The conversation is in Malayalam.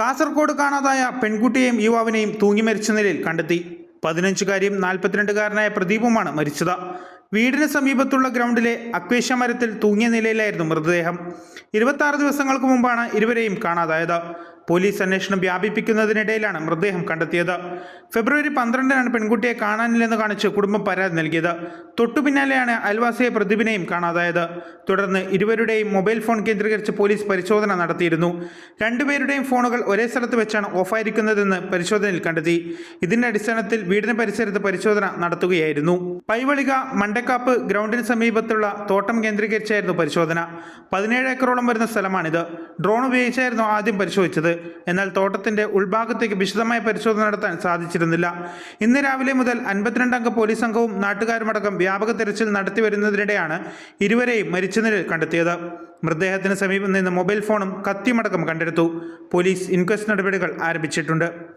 കാസർഗോഡ് കാണാതായ പെൺകുട്ടിയെയും യുവാവിനെയും തൂങ്ങി മരിച്ച നിലയിൽ കണ്ടെത്തി. പതിനഞ്ചുകാരിയും നാൽപ്പത്തിരണ്ടുകാരനായ പ്രദീപുമാണ് മരിച്ചത്. വീടിന് സമീപത്തുള്ള ഗ്രൗണ്ടിലെ അക്വേഷ്യ മരത്തിൽ തൂങ്ങിയ നിലയിലായിരുന്നു മൃതദേഹം. ഇരുപത്തി ദിവസങ്ങൾക്ക് മുമ്പാണ് ഇരുവരെയും കാണാതായത്. പോലീസ് അന്വേഷണം വ്യാപിപ്പിക്കുന്നതിനിടയിലാണ് മൃതദേഹം കണ്ടെത്തിയത്. ഫെബ്രുവരി പന്ത്രണ്ടിനാണ് പെൺകുട്ടിയെ കാണാനില്ലെന്ന് കാണിച്ച് കുടുംബം പരാതി നൽകിയത്. തൊട്ടു പിന്നാലെയാണ് അയൽവാസിയെ പ്രതിഭിനെയും കാണാതായത്. തുടർന്ന് ഇരുവരുടെയും മൊബൈൽ ഫോൺ കേന്ദ്രീകരിച്ച് പോലീസ് പരിശോധന നടത്തിയിരുന്നു. രണ്ടുപേരുടെയും ഫോണുകൾ ഒരേ സ്ഥലത്ത് വെച്ചാണ് ഓഫായിരിക്കുന്നതെന്ന് പരിശോധനയിൽ കണ്ടെത്തി. ഇതിന്റെ അടിസ്ഥാനത്തിൽ വീടിന് പരിസരത്ത് പരിശോധന നടത്തുകയായിരുന്നു. പൈവളിക മണ്ടക്കാപ്പ് ഗ്രൗണ്ടിന് സമീപത്തുള്ള തോട്ടം കേന്ദ്രീകരിച്ചായിരുന്നു പരിശോധന. പതിനേഴ് ഏക്കറോളം വരുന്ന സ്ഥലമാണിത്. ഡ്രോൺ ഉപയോഗിച്ചായിരുന്നു ആദ്യം പരിശോധിച്ചത്. എന്നാൽ തോട്ടത്തിന്റെ ഉൾഭാഗത്തേക്ക് വിശദമായ പരിശോധന നടത്താൻ സാധിച്ചിരുന്നില്ല. ഇന്ന് രാവിലെ മുതൽ അൻപത്തിരണ്ട് അംഗ പോലീസ് സംഘവും നാട്ടുകാരുമടക്കം വ്യാപക തെരച്ചിൽ നടത്തി വരുന്നതിനിടെയാണ് ഇരുവരെയും മരിച്ച നിലയിൽ കണ്ടെത്തിയത്. മൃതദേഹത്തിന് സമീപം നിന്ന് മൊബൈൽ ഫോണും കത്തിയുമടക്കം കണ്ടെടുത്തു. പോലീസ് ഇൻക്വസ്റ്റ് നടപടികൾ ആരംഭിച്ചിട്ടുണ്ട്.